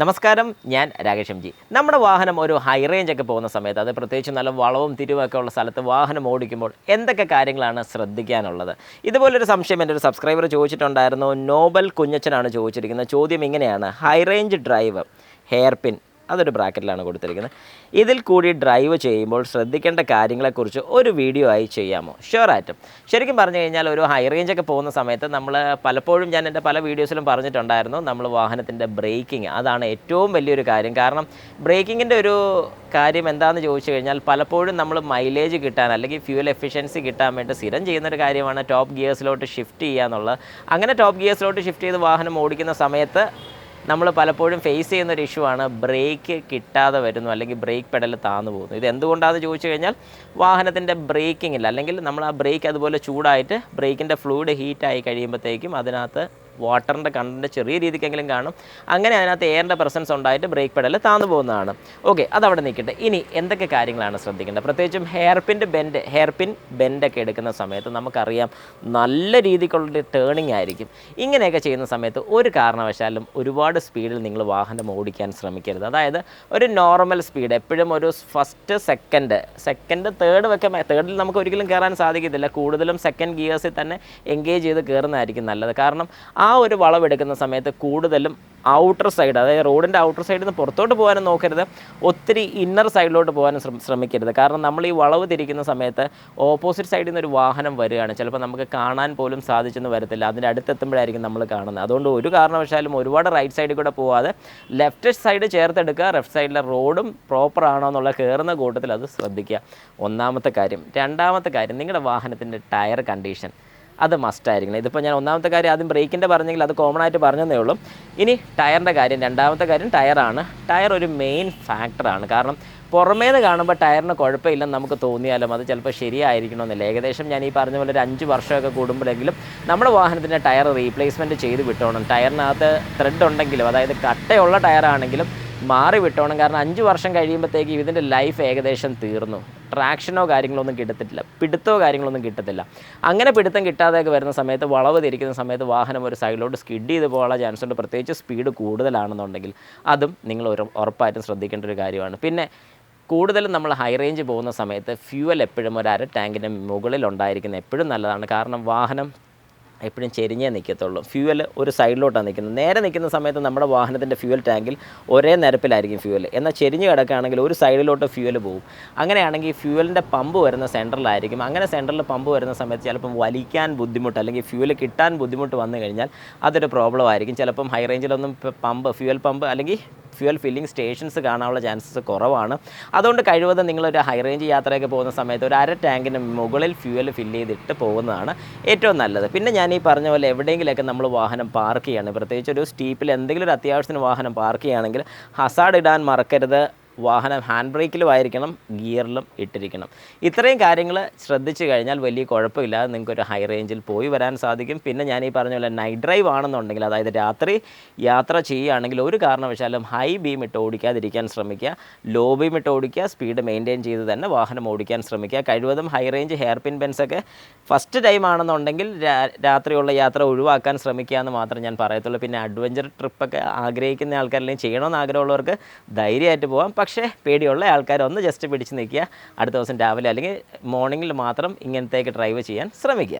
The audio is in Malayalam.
നമസ്കാരം ഞാൻ രാകേഷ് ജി. നമ്മുടെ വാഹനം ഒരു ഹൈ റേഞ്ച് ഒക്കെ പോകുന്ന സമയത്ത് അത് പ്രത്യേകിച്ച് നല്ല വളവും തിരിവൊക്കെ ഉള്ള സ്ഥലത്ത് വാഹനം ഓടിക്കുമ്പോൾ എന്തൊക്കെ കാര്യങ്ങളാണ് ശ്രദ്ധിക്കാനുള്ളത്? ഇതുപോലൊരു സംശയം എന്റെ ഒരു സബ്സ്ക്രൈബർ ചോദിച്ചിട്ടുണ്ടായിരുന്നു. നോബൽ കുഞ്ഞച്ചനാണ് ചോദിച്ചിരിക്കുന്നത്. ചോദ്യം ഇങ്ങനെയാണ്. High range drive hair pin അതൊരു ബ്രാക്കറ്റിലാണ് കൊടുത്തിരിക്കുന്നത്. ഇതിൽ കൂടി ഡ്രൈവ് ചെയ്യുമ്പോൾ ശ്രദ്ധിക്കേണ്ട കാര്യങ്ങളെക്കുറിച്ച് ഒരു വീഡിയോ ആയി ചെയ്യാമോ? ഷുവർ ആയിട്ടും. ശരിക്കും പറഞ്ഞു കഴിഞ്ഞാൽ ഒരു ഹൈ റേഞ്ച് ഒക്കെ പോകുന്ന സമയത്ത് നമ്മൾ പലപ്പോഴും ഞാൻ എന്റെ പല വീഡിയോസിലും പറഞ്ഞിട്ടുണ്ടായിരുന്നു നമ്മൾ വാഹനത്തിന്റെ ബ്രേക്കിംഗ് അതാണ് ഏറ്റവും വലിയൊരു കാര്യം. കാരണം ബ്രേക്കിങ്ങിന്റെ ഒരു കാര്യം എന്താണെന്ന് ചോദിച്ചു കഴിഞ്ഞാൽ പലപ്പോഴും നമ്മൾ മൈലേജ് കിട്ടാൻ അല്ലെങ്കിൽ ഫ്യൂൽ എഫിഷ്യൻസി കിട്ടാൻ വേണ്ടി സ്ഥിരം ചെയ്യുന്നൊരു കാര്യമാണ് ടോപ്പ് ഗിയേഴ്സിലോട്ട് ഷിഫ്റ്റ് ചെയ്യുക എന്നുള്ളത്. അങ്ങനെ ടോപ്പ് ഗിയേഴ്സിലോട്ട് ഷിഫ്റ്റ് ചെയ്ത് വാഹനം ഓടിക്കുന്ന സമയത്ത് നമ്മൾ പലപ്പോഴും ഫേസ് ചെയ്യുന്ന ഒരു ഇഷ്യൂ ആണ് ബ്രേക്ക് കിട്ടാതെ വരുന്നു അല്ലെങ്കിൽ ബ്രേക്ക് പെഡൽ താന്നു പോകുന്നു. ഇത് എന്തുകൊണ്ടാണെന്ന് ചോദിച്ചു കഴിഞ്ഞാൽ വാഹനത്തിന്റെ ബ്രേക്കിംഗ് ഇല്ല. അല്ലെങ്കിൽ നമ്മൾ ആ ബ്രേക്ക് അതുപോലെ ചൂടായിട്ട് ബ്രേക്കിന്റെ ഫ്ലൂയിഡ് ഹീറ്റായി കഴിയുമ്പോഴത്തേക്കും അതിനകത്ത് വാട്ടറിന്റെ കണ്ടന്റ് ചെറിയ രീതിക്കെങ്കിലും കാണും. അങ്ങനെ അതിനകത്ത് എയറിന്റെ പ്രസൻസ് ഉണ്ടായിട്ട് ബ്രേക്ക് പെഡൽ താന്നു പോകുന്നതാണ്. ഓക്കെ അതവിടെ നിൽക്കട്ടെ. ഇനി എന്തൊക്കെ കാര്യങ്ങളാണ് ശ്രദ്ധിക്കേണ്ടത്? പ്രത്യേകിച്ചും ഹെയർ പിന്റെ ബെൻഡ് ഹെയർപിൻ ബെൻഡൊക്കെ എടുക്കുന്ന സമയത്ത് നമുക്കറിയാം നല്ല രീതിക്കുള്ള ടേണിംഗ് ആയിരിക്കും. ഇങ്ങനെയൊക്കെ ചെയ്യുന്ന സമയത്ത് ഒരു കാരണവശാലും ഒരുപാട് സ്പീഡിൽ നിങ്ങൾ വാഹനം ഓടിക്കാൻ ശ്രമിക്കരുത്. അതായത് ഒരു നോർമൽ സ്പീഡ് എപ്പോഴും ഒരു ഫസ്റ്റ് സെക്കൻഡ് സെക്കൻഡ് തേർഡ് ഒക്കെ തേർഡിൽ നമുക്ക് ഒരിക്കലും കയറാൻ സാധിക്കത്തില്ല. കൂടുതലും സെക്കൻഡ് ഗിയേഴ്സിൽ തന്നെ എൻഗേജ് ചെയ്ത് കയറുന്നതായിരിക്കും നല്ലത്. കാരണം ആ ഒരു വളവെടുക്കുന്ന സമയത്ത് കൂടുതലും ഔട്ടർ സൈഡ് അതായത് റോഡിന്റെ ഔട്ടർ സൈഡിൽ നിന്ന് പുറത്തോട്ട് പോകാനും നോക്കരുത്. ഒത്തിരി ഇന്നർ സൈഡിലോട്ട് പോകാനും ശ്രമ- ശ്രമിക്കരുത്. കാരണം നമ്മൾ ഈ വളവ് തിരിക്കുന്ന സമയത്ത് ഓപ്പോസിറ്റ് സൈഡിൽ നിന്ന് ഒരു വാഹനം വരികയാണ്. ചിലപ്പോൾ നമുക്ക് കാണാൻ പോലും സാധിച്ചെന്ന് വരത്തില്ല. അതിന്റെ അടുത്തെത്തുമ്പോഴായിരിക്കും നമ്മൾ കാണുന്നത്. അതുകൊണ്ട് ഒരു കാരണവശാലും ഒരുപാട് റൈറ്റ് സൈഡിൽ കൂടെ പോവാതെ ലെഫ്റ്റ് സൈഡ് ചേർത്തെടുക്കുക ലെഫ്റ്റ് സൈഡിലെ റോഡും പ്രോപ്പർ ആണോ എന്നുള്ള കയറുന്ന കൂട്ടത്തിൽ അത് ശ്രദ്ധിക്കുക. ഒന്നാമത്തെ കാര്യം. രണ്ടാമത്തെ കാര്യം നിങ്ങളുടെ വാഹനത്തിന്റെ ടയർ കണ്ടീഷൻ. അത് മസ്റ്റ് ആയിരിക്കണം. ഇതിപ്പോൾ ഞാൻ ഒന്നാമത്തെ കാര്യം ആദ്യം ബ്രേക്കിന്റെ പറഞ്ഞെങ്കിൽ അത് കോമൺ ആയിട്ട് പറഞ്ഞതേ ഉള്ളൂ. ഇനി ടയറിന്റെ കാര്യം രണ്ടാമത്തെ കാര്യം ടയറാണ് ടയർ ഒരു മെയിൻ ഫാക്ടറാണ് കാരണം പുറമേന്ന് കാണുമ്പോൾ ടയറിന് കുഴപ്പമില്ലെന്ന് നമുക്ക് തോന്നിയാലും അത് ചിലപ്പോൾ ശരിയായിരിക്കണമെന്നില്ല. ഏകദേശം ഞാൻ ഈ പറഞ്ഞ പോലെ ഒരു അഞ്ച് വർഷമൊക്കെ കൂടുമ്പോഴെങ്കിലും നമ്മുടെ വാഹനത്തിന്റെ ടയർ റീപ്ലേസ്മെന്റ് ചെയ്ത് വിട്ടോണം. ടയറിനകത്ത് ത്രെഡ് ഉണ്ടെങ്കിലും അതായത് കട്ടയുള്ള ടയറാണെങ്കിലും മാറി വിട്ടോണം. കാരണം അഞ്ച് വർഷം കഴിയുമ്പോഴത്തേക്ക് ഇതിന്റെ ലൈഫ് ഏകദേശം തീർന്നു. ട്രാക്ഷനോ കാര്യങ്ങളോ ഒന്നും കിട്ടത്തില്ല പിടുത്തമോ കാര്യങ്ങളൊന്നും കിട്ടത്തില്ല. അങ്ങനെ പിടുത്തം കിട്ടാതെയൊക്കെ വരുന്ന സമയത്ത് വളവ് തിരിക്കുന്ന സമയത്ത് വാഹനം ഒരു സൈഡിലോട്ട് സ്കിഡ് ചെയ്ത് പോകാനുള്ള ചാൻസ് ഉണ്ട്. പ്രത്യേകിച്ച് സ്പീഡ് കൂടുതലാണെന്നുണ്ടെങ്കിൽ അതും നിങ്ങൾ ഒരു ഉറപ്പായിട്ടും ശ്രദ്ധിക്കേണ്ട ഒരു കാര്യമാണ്. പിന്നെ കൂടുതലും നമ്മൾ ഹൈ റേഞ്ച് പോകുന്ന സമയത്ത് ഫ്യൂവൽ എപ്പോഴും ഒരു അര ടാങ്കിന്റെ മുകളിൽ ഉണ്ടായിരിക്കുന്നത് എപ്പോഴും നല്ലതാണ്. കാരണം വാഹനം എപ്പോഴും ചെരിഞ്ഞേ നിൽക്കത്തുള്ളൂ. ഫ്യൂവൽ ഒരു സൈഡിലോട്ടാണ് നിൽക്കുന്നത്. നേരെ നിൽക്കുന്ന സമയത്ത് നമ്മുടെ വാഹനത്തിന്റെ ഫ്യൂവൽ ടാങ്കിൽ ഒരേ നിരപ്പിലായിരിക്കും ഫ്യൂവൽ എന്നാൽ ചെരിഞ്ഞ് കിടക്കുകയാണെങ്കിൽ ഒരു സൈഡിലോട്ട് ഫ്യൂവൽ പോകും. അങ്ങനെയാണെങ്കിൽ ഫ്യൂവലിന്റെ പമ്പ് വരുന്ന സെന്ററിലായിരിക്കും. അങ്ങനെ സെന്ററിൽ പമ്പ് വരുന്ന സമയത്ത് ചിലപ്പം വലിക്കാൻ ബുദ്ധിമുട്ട് അല്ലെങ്കിൽ ഫ്യൂവൽ കിട്ടാൻ ബുദ്ധിമുട്ട് വന്നു കഴിഞ്ഞാൽ അതൊരു പ്രോബ്ലം ആയിരിക്കും ചിലപ്പം ഹൈ റേഞ്ചിലൊന്നും പമ്പ് ഫ്യൂവൽ പമ്പ് അല്ലെങ്കിൽ ഫ്യൂവൽ ഫില്ലിംഗ് സ്റ്റേഷൻസ് കാണാനുള്ള ചാൻസസ് കുറവാണ്. അതുകൊണ്ട് കഴിവതും നിങ്ങളൊരു ഹൈ റേഞ്ച് യാത്രയൊക്കെ പോകുന്ന സമയത്ത് ഒരു അര ടാങ്കിന് മുകളിൽ ഫ്യൂവൽ ഫില്ല് ചെയ്തിട്ട് പോകുന്നതാണ് ഏറ്റവും നല്ലത്. പിന്നെ ഞാൻ ഈ പറഞ്ഞ പോലെ എവിടെയെങ്കിലുമൊക്കെ നമ്മൾ വാഹനം പാർക്ക് ചെയ്യാണ്. പ്രത്യേകിച്ച് ഒരു സ്റ്റീപ്പിൽ എന്തെങ്കിലും ഒരു അത്യാവശ്യത്തിന് വാഹനം പാർക്ക് ചെയ്യുകയാണെങ്കിൽ ഹസാഡ് ഇടാൻ മറക്കരുത്. വാഹനം ഹാൻഡ് ബ്രേക്കിലും ആയിരിക്കണം ഗിയറിലും ഇട്ടിരിക്കണം. ഇത്രയും കാര്യങ്ങൾ ശ്രദ്ധിച്ചു കഴിഞ്ഞാൽ വലിയ കുഴപ്പമില്ലാതെ നിങ്ങൾക്കൊരു ഹൈ റേഞ്ചിൽ പോയി വരാൻ സാധിക്കും. പിന്നെ ഞാൻ ഈ പറഞ്ഞ പോലെ നൈറ്റ് ഡ്രൈവ് ആണെന്നുണ്ടെങ്കിൽ അതായത് രാത്രി യാത്ര ചെയ്യുകയാണെങ്കിൽ ഒരു കാരണവശാലും ഹൈ ബീം ഇട്ട് ഓടിക്കാതിരിക്കാൻ ശ്രമിക്കുക. ലോ ബീം ഇട്ട് ഓടിക്കുക. സ്പീഡ് മെയിന്റെയിൻ ചെയ്ത് തന്നെ വാഹനം ഓടിക്കാൻ ശ്രമിക്കുക. കഴിവതും ഹൈ റേഞ്ച് ഹെയർ പിൻ ബെൻസൊക്കെ ഫസ്റ്റ് ടൈം ആണെന്നുണ്ടെങ്കിൽ രാത്രിയുള്ള യാത്ര ഒഴിവാക്കാൻ ശ്രമിക്കുക എന്ന് മാത്രം ഞാൻ പറയത്തുള്ളൂ. പിന്നെ അഡ്വഞ്ചർ ട്രിപ്പൊക്കെ ആഗ്രഹിക്കുന്ന ആൾക്കാരെല്ലാം ചെയ്യണമെന്ന് ആഗ്രഹമുള്ളവർക്ക് ധൈര്യമായിട്ട് പോകാം പക്ഷേ പേടിയുള്ള ആൾക്കാർ ഒന്ന് ജസ്റ്റ് പിടിച്ച് നിൽക്കുക. അടുത്ത ദിവസം രാവിലെ അല്ലെങ്കിൽ മോർണിംഗിൽ മാത്രം ഇങ്ങനത്തേക്ക് ഡ്രൈവ് ചെയ്യാൻ ശ്രമിക്കുക.